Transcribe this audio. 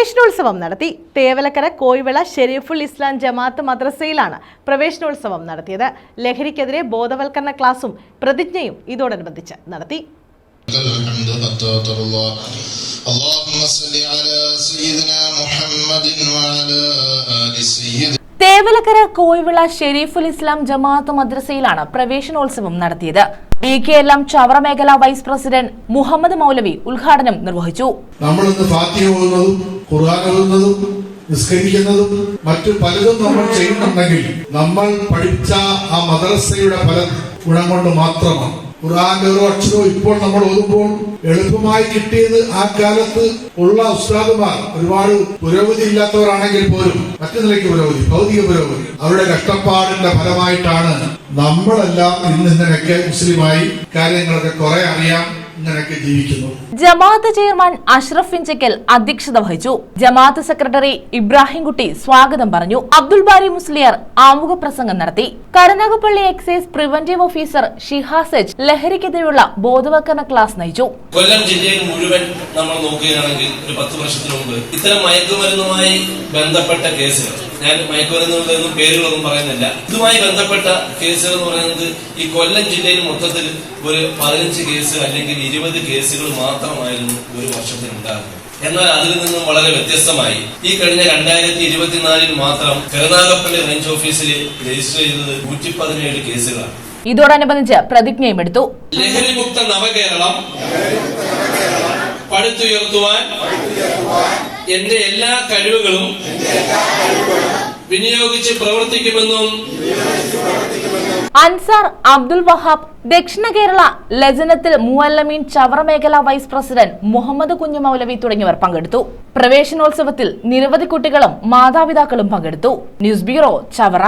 പ്രവേശനോത്സവം നടത്തി തേവലക്കര കോയിവിള ഷെരീഫുൽ ഇസ്ലാം ജമാഅത്ത് മദ്രസയിലാണ് പ്രവേശനോത്സവം നടത്തിയത് ലഹരിക്കെതിരെ ബോധവൽക്കരണ ക്ലാസും പ്രതിജ്ഞയും ഇതോടനുബന്ധിച്ച് നടത്തി لك الحمد حتى ترضى اللهم صل على سيدنا محمد وعلى آل سيدنا തേവലക്കര കോയിവിള ഷെരീഫുൽ ഇസ്ലാം ജമാഅത്ത് മദ്രസയിലാണ് പ്രവേശനോത്സവം നടത്തിയത്. ബി കെ എല്ലാം ചവറ മേഖല വൈസ് പ്രസിഡന്റ് മുഹമ്മദ് മൗലവി ഉദ്ഘാടനം നിർവഹിച്ചു. നമ്മൾ ഇന്ന് നിസ്കരിക്കുന്നതും മറ്റു പലതും നമ്മൾ ചെയ്യുന്നുണ്ടെങ്കിൽ നമ്മൾ പഠിച്ച ആ മദ്രസയുടെ ഫലം ഗുണം കൊണ്ട് മാത്രമാണ്. ഖുർആന്റെ ഓരോ അക്ഷരവും ഇപ്പോൾ നമ്മൾ ഓതുമ്പോൾ എളുപ്പമായി കിട്ടിയത് ആ കാലത്ത് ഉള്ള ഉസ്താദുമാർ ഒരുപാട് പുരോഗതി ഇല്ലാത്തവരാണെങ്കിൽ പോലും മറ്റു നിലയ്ക്ക് പുരോഗതി ഭൗതിക പുരോഗതി അവരുടെ കഷ്ടപ്പാടിന്റെ ഫലമായിട്ടാണ് നമ്മളെല്ലാം ഇന്ന് ഇന്നലെയൊക്കെ മുസ്ലിമായി കാര്യങ്ങളൊക്കെ കുറെ അറിയാം. ജമാഅത്ത് ചെയർമാൻ അഷ്റഫ് ഇഞ്ചക്കൽ അധ്യക്ഷത വഹിച്ചു. ജമാഅത്ത് സെക്രട്ടറി ഇബ്രാഹിംകുട്ടി സ്വാഗതം പറഞ്ഞു. അബ്ദുൽ ബാരി മുസ്ലിയാർ ആമുഖ പ്രസംഗം നടത്തി. കരുനാഗപ്പള്ളി എക്സൈസ് പ്രിവന്റീവ് ഓഫീസർ ഷിഹാസെജ് ലഹരിക്കെതിരെയുള്ള ബോധവൽക്കരണ ക്ലാസ് നയിച്ചു. കൊല്ലം ജില്ലയിൽ മുഴുവൻ നമ്മൾ നോക്കുകയാണെങ്കിൽ ഒരു പത്ത് വർഷത്തിന് മുമ്പ് ഇത്തരം മയക്കുമരുന്നുമായി ബന്ധപ്പെട്ട കേസുകൾ. ഞാൻ മയക്കുമരുന്നുകളുടെ ഒന്നും പേരുകളൊന്നും പറയുന്നില്ല. ഇതുമായി ബന്ധപ്പെട്ട കേസുകൾ എന്ന് പറയുന്നത് ഈ കൊല്ലം ജില്ലയിൽ മൊത്തത്തിൽ ഒരു പതിനഞ്ച് കേസ് അല്ലെങ്കിൽ ഇരുപത് കേസുകൾ മാത്രമായിരുന്നു ഒരു വർഷത്തിൽ ഉണ്ടാകുന്നത്. എന്നാൽ അതിൽ നിന്നും വളരെ വ്യത്യസ്തമായി ഈ കഴിഞ്ഞ രണ്ടായിരത്തി ഇരുപത്തിനാലിൽ മാത്രം കരുനാഗപ്പള്ളി റേഞ്ച് ഓഫീസിൽ രജിസ്റ്റർ ചെയ്തത് നൂറ്റി പതിനേഴ് കേസുകളാണ്. ഇതോടനുബന്ധിച്ച് പ്രതിജ്ഞയും എടുത്തു. ലഹരിമുക്ത നവകേരളം പടുത്തുയർത്തുവാൻ എന്റെ എല്ലാ കഴിവുകളും വിനിയോഗിച്ച് പ്രവർത്തിക്കുമെന്നും അൻസാർ അബ്ദുൽ വഹാബ് ദക്ഷിണ കേരള ലജനത്തിൽ മുവല്ലമീൻ ചവറ മേഖല വൈസ് പ്രസിഡന്റ് മുഹമ്മദ് കുഞ്ഞു മൗലവി തുടങ്ങിയവർ പങ്കെടുത്തു. പ്രവേശനോത്സവത്തിൽ നിരവധി കുട്ടികളും മാതാപിതാക്കളും പങ്കെടുത്തു. News bureau Chavara.